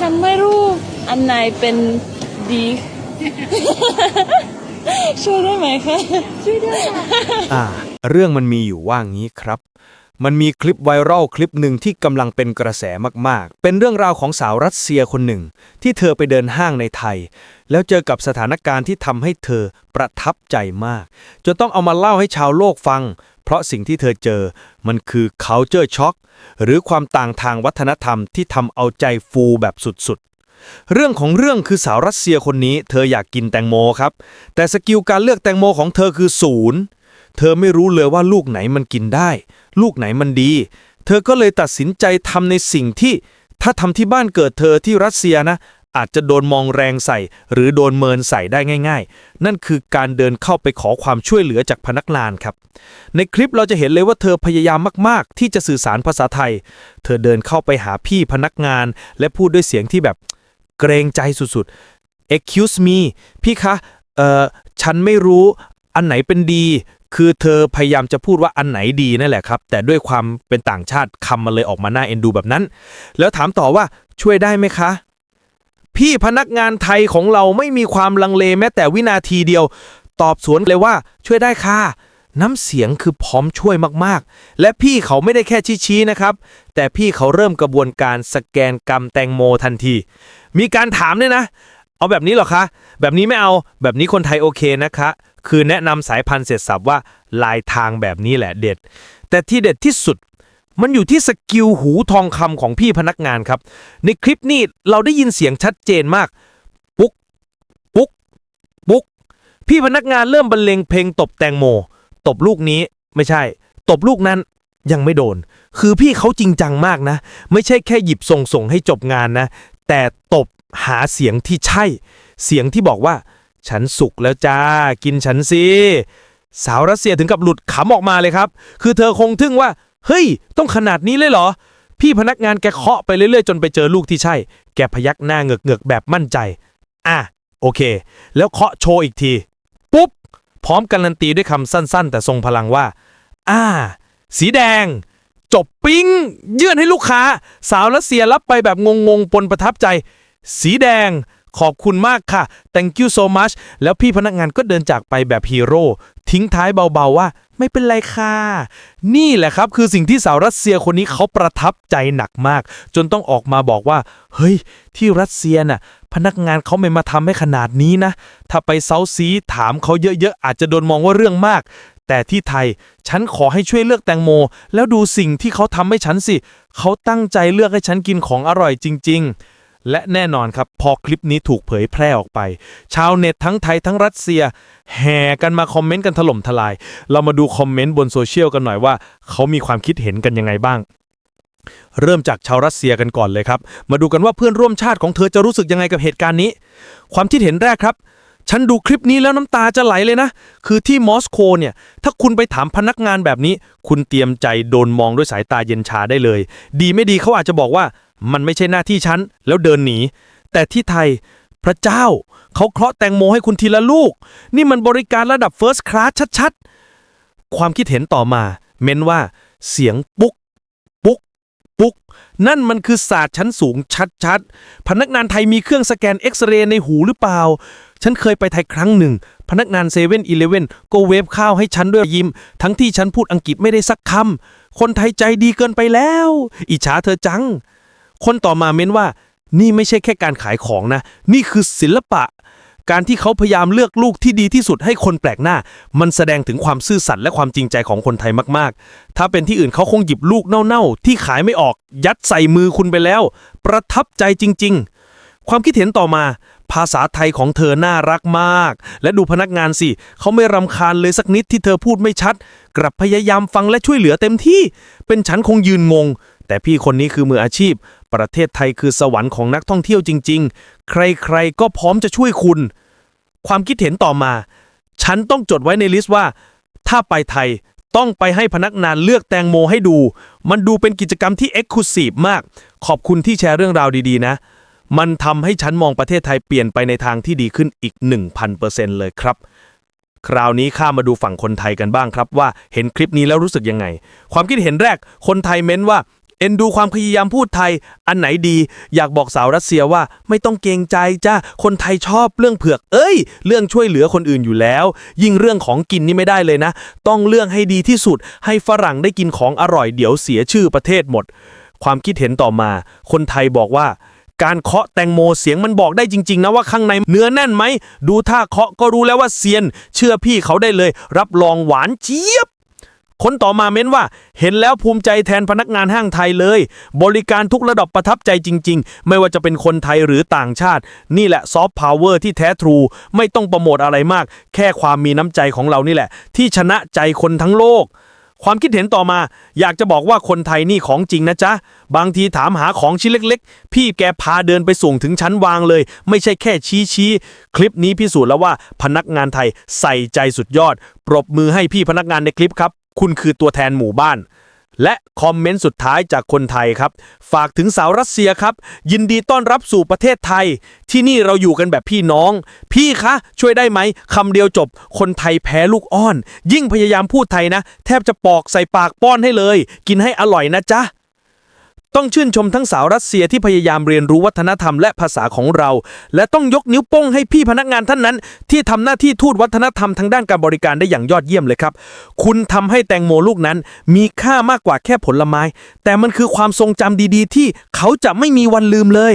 ฉันไม่รู้อันไหนเป็นดี ช่วยได้ไหมคะ ช่วยได้ค่ะอ่า เรื่องมันมีอยู่ว่างี้ครับ มันมีคลิปไวรัลคลิปหนึ่งที่กำลังเป็นกระแสมากๆ เป็นเรื่องราวของสาวรัสเซียคนหนึ่ง ที่เธอไปเดินห้างในไทย แล้วเจอกับสถานการณ์ที่ทำให้เธอประทับใจมาก จนต้องเอามาเล่าให้ชาวโลกฟัง เพราะสิ่งที่เธอเจอมันคือ culture shock หรือความต่างทางวัฒนธรรมที่ทำเอาใจฟูแบบสุดๆ เรื่องของเรื่องคือสาวรัสเซียคนนี้ เธออยากกินแตงโมครับ แต่สกิลการเลือกแตงโมของเธอคือศูนย์เธอไม่รู้เลยว่าลูกไหนมันกินได้ ลูกไหนมันดี เธอก็เลยตัดสินใจทำในสิ่งที่ถ้าทำที่บ้านเกิดเธอที่รัสเซียนะ อาจจะโดนมองแรงใส่ หรือโดนเมินใส่ได้ง่าย ๆ นั่นคือการเดินเข้าไปขอความช่วยเหลือจากพนักงานครับ ในคลิปเราจะเห็นเลยว่าเธอพยายามมาก ๆ ที่จะสื่อสารภาษาไทย เธอเดินเข้าไปหาพี่พนักงาน และพูดด้วยเสียงที่แบบเกรงใจสุดๆ excuse me พี่คะ เอ่อ ฉันไม่รู้ อันไหนเป็นดี คือเธอพยายามจะพูดว่าอันไหนดีนั่นแหละครับ แต่ด้วยความเป็นต่างชาติคำมันเลยออกมาหน่าเอ็นดูแบบนั้น แล้วถามต่อว่าช่วยได้ไหมคะ พี่พนักงานไทยของเราไม่มีความลังเลแม้แต่วินาทีเดียว ตอบสวนเลยว่าช่วยได้ค่ะน้ำเสียงคือพร้อมช่วยมากๆ และพี่เขาไม่ได้แค่ชี้ๆนะครับ แต่พี่เขาเริ่มกระบวนการสแกนกรรมแตงโมทันที มีการถามด้วยนะ เอาแบบนี้หรอคะ แบบนี้ไม่เอา แบบนี้คนไทยโอเคนะคะ คือแนะนำสายพันธุ์เสร็จสับว่าลายทางแบบนี้แหละเด็ด แต่ที่เด็ดที่สุด มันอยู่ที่สกิลหูทองคำของพี่พนักงานครับ ในคลิปนี้เราได้ยินเสียงชัดเจนมาก ปุ๊ก ปุ๊ก ปุ๊ก พี่พนักงานเริ่มบรรเลงเพลงตบแตงโม ตบลูกนี้ไม่ใช่ ตบลูกนั้นยังไม่โดน คือพี่เขาจริงจังมากนะ ไม่ใช่แค่หยิบส่งส่งให้จบงานนะ แต่ตบหาเสียงที่ใช่ เสียงที่บอกว่า ฉันสุกแล้วจ้า กินฉันสิ สาวรัสเซียถึงกับหลุดขำออกมาเลยครับ คือเธอคงทึ่งว่า เฮ้ย ต้องขนาดนี้เลยเหรอ พี่พนักงานแกเคาะไปเรื่อยๆ จนไปเจอลูกที่ใช่ แกพยักหน้าเงือกๆแบบมั่นใจ อะ โอเค แล้วเคาะโชว์อีกที ปุ๊บ พร้อมการันตีด้วยคำสั้นๆ แต่ทรงพลังว่า อ่า สีแดง จบปิ้ง ยื่นให้ลูกค้า สาวรัสเซียรับไปแบบงงๆ ปนประทับใจ สีแดง ขอบคุณมากค่ะ thank you so much แล้วพี่พนักงานก็เดินจากไปแบบฮีโร่ทิ้งท้ายเบาๆว่า ไม่เป็นไรค่ะ นี่แหละครับคือสิ่งที่สาวรัสเซียคนนี้เขาประทับใจหนักมาก จนต้องออกมาบอกว่า เฮ้ย ที่รัสเซียน่ะ พนักงานเขาไม่มาทำให้ขนาดนี้นะ ถ้าไปเซาซีถามเขาเยอะๆ อาจจะโดนมองว่าเรื่องมาก แต่ที่ไทย ฉันขอให้ช่วยเลือกแตงโม แล้วดูสิ่งที่เขาทำให้ฉันสิ เขาตั้งใจเลือกให้ฉันกินของอร่อยจริง ๆ และแน่นอนครับ พอคลิปนี้ถูกเผยแพร่ออกไป ชาวเน็ตทั้งไทยทั้งรัสเซีย แห่กันมาคอมเมนต์กันถล่มทลาย เรามาดูคอมเมนต์บนโซเชียลกันหน่อยว่า เขามีความคิดเห็นกันยังไงบ้าง เริ่มจากชาวรัสเซียกันก่อนเลยครับ มาดูกันว่าเพื่อนร่วมชาติของเธอจะรู้สึกยังไงกับเหตุการณ์นี้ ความคิดเห็นแรกครับ ฉันดูคลิปนี้แล้วน้ำตาจะไหลเลยนะ คือที่มอสโกเนี่ย ถ้าคุณไปถามพนักงานแบบนี้ คุณเตรียมใจโดนมองด้วยสายตาเย็นชาได้เลย ดีไม่ดีเขาอาจจะบอกว่า มันไม่ใช่หน้าที่ฉัน แล้วเดินหนี แต่ที่ไทยพระเจ้า เขาเคราะห์แตงโมให้คุณทีละลูก นี่มันบริการระดับเฟิร์สคลาสชัดๆ ความคิดเห็นต่อมา เม้นว่า เสียงปุ๊กปุ๊ก ปุ๊ก นั่นมันคือศาสตร์ชั้นสูงชัดๆ พนักงานไทยมีเครื่องสแกนเอ็กซเรย์ในหูหรือเปล่า ฉันเคยไปไทยครั้งหนึ่ง พนักงานเซเว่นอีเลเว่นก็เวฟข้าวให้ฉันด้วยยิ้ม ทั้งที่ฉันพูดอังกฤษไม่ได้สักคำ คนไทยใจดีเกินไปแล้ว อิจฉาเธอจัง คนต่อมาเม้นว่า นี่ไม่ใช่แค่การขายของนะ นี่คือศิลปะ การที่เขาพยายามเลือกลูกที่ดีที่สุดให้คนแปลกหน้า มันแสดงถึงความซื่อสัตย์และความจริงใจของคนไทยมากๆ ถ้าเป็นที่อื่นเขาคงหยิบลูกเน่าๆ ที่ขายไม่ออก ยัดใส่มือคุณไปแล้ว ประทับใจจริง ๆ ความคิดเห็นต่อมาภาษาไทยของเธอน่ารักมาก และดูพนักงานสิ เขาไม่รำคาญเลยสักนิดที่เธอพูดไม่ชัด กลับพยายามฟังและช่วยเหลือเต็มที่ เป็นฉันคงยืนงง แต่พี่คนนี้คือมืออาชีพ ประเทศไทยคือสวรรค์ของนักท่องเที่ยวจริง ๆ ใครๆ ก็พร้อมจะช่วยคุณ ความคิดเห็นต่อมา ฉันต้องจดไว้ในลิสต์ว่า ถ้าไปไทยต้องไปให้พนักงานเลือกแตงโมให้ดู มันดูเป็นกิจกรรมที่เอ็กซ์คลูซีฟมาก ขอบคุณที่แชร์เรื่องราวดีๆ นะ มันทำให้ฉันมองประเทศไทยเปลี่ยนไปในทางที่ดีขึ้นอีก 1,000%เลยครับคราวนี้ข้ามมาดูฝั่งคนไทยกันบ้างครับว่าเห็นคลิปนี้แล้วรู้สึกยังไง ความคิดเห็นแรกคนไทยเม้นว่า เอ็นดูความพยายามพูดไทย อันไหนดี อยากบอกสาวรัสเซียว่าไม่ต้องเกรงใจจ้าคนไทยชอบเรื่องเผือก เอ้ย เรื่องช่วยเหลือคนอื่นอยู่แล้ว ยิ่งเรื่องของกินนี่ไม่ได้เลยนะ ต้องเรื่องให้ดีที่สุด ให้ฝรั่งได้กินของอร่อยเดี๋ยวเสียชื่อประเทศหมด ความคิดเห็นต่อมา คนไทยบอกว่า การเคาะแตงโมเสียงมันบอกได้จริง ๆ นะว่าข้างในเนื้อแน่นไหม ดูท่าเคาะก็รู้แล้วว่าเซียน เชื่อพี่เขาได้เลย รับรองหวานเจี๊ยบ คนต่อมาเม้นว่า เห็นแล้วภูมิใจแทนพนักงานห้างไทยเลย บริการทุกระดับประทับใจจริง ๆ ไม่ว่าจะเป็นคนไทยหรือต่างชาติ นี่แหละซอฟต์พาวเวอร์ที่แท้ทรู ไม่ต้องโปรโมทอะไรมาก แค่ความมีน้ำใจของเรานี่แหละ ที่ชนะใจคนทั้งโลกความคิดเห็นต่อมา อยากจะบอกว่าคนไทยนี่ของจริงนะจ๊ะ บางทีถามหาของชิ้นเล็กๆ พี่แกพาเดินไปส่งถึงชั้นวางเลย ไม่ใช่แค่ชี้ชี้ๆคลิปนี้พิสูจน์แล้วว่าพนักงานไทยใส่ใจสุดยอด ปรบมือให้พี่พนักงานในคลิปครับ คุณคือตัวแทนหมู่บ้าน และคอมเมนต์สุดท้ายจากคนไทยครับ ฝากถึงสาวรัสเซียครับ ยินดีต้อนรับสู่ประเทศไทย ที่นี่เราอยู่กันแบบพี่น้อง พี่คะ ช่วยได้ไหมคำเดียวจบ คนไทยแพ้ลูกอ้อน ยิ่งพยายามพูดไทยนะ แทบจะปอกใส่ปากป้อนให้เลย กินให้อร่อยนะจ๊ะ ต้องชื่นชมทั้งสาวรัสเซียที่พยายามเรียนรู้วัฒนธรรมและภาษาของเรา และต้องยกนิ้วโป้งให้พี่พนักงานท่านนั้น ที่ทำหน้าที่ทูตวัฒนธรรมทางด้านการบริการได้อย่างยอดเยี่ยมเลยครับ คุณทำให้แตงโมลูกนั้น มีค่ามากกว่าแค่ผลไม้ แต่มันคือความทรงจำดีๆ ที่เขาจะไม่มีวันลืมเลย